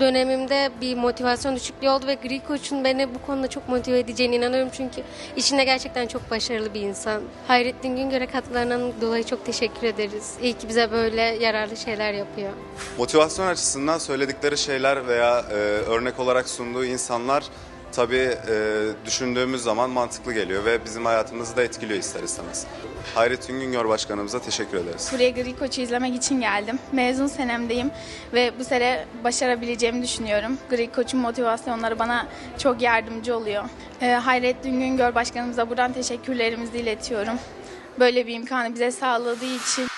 dönemimde bir motivasyon düşüklüğü oldu ve Gri Koç'un beni bu konuda çok motive edeceğine inanıyorum çünkü işinde gerçekten çok başarılı bir insan. Hayrettin Güngör'e katkılarından dolayı çok teşekkür ederiz. İyi ki bize böyle yararlı şeyler yapıyor. Motivasyon açısından söyledikleri şeyler veya e, örnek olarak sunduğu insanlar tabii e, düşündüğümüz zaman mantıklı geliyor ve bizim hayatımızı da etkiliyor ister istemez. Hayrettin Güngör Başkanımıza teşekkür ederiz. Buraya Gri Koç'u izlemek için geldim. Mezun senemdeyim ve bu sene başarabileceğimi düşünüyorum. Gri Koç'un motivasyonları bana çok yardımcı oluyor. Ee, Hayrettin Güngör Başkanımıza buradan teşekkürlerimizi iletiyorum. Böyle bir imkanı bize sağladığı için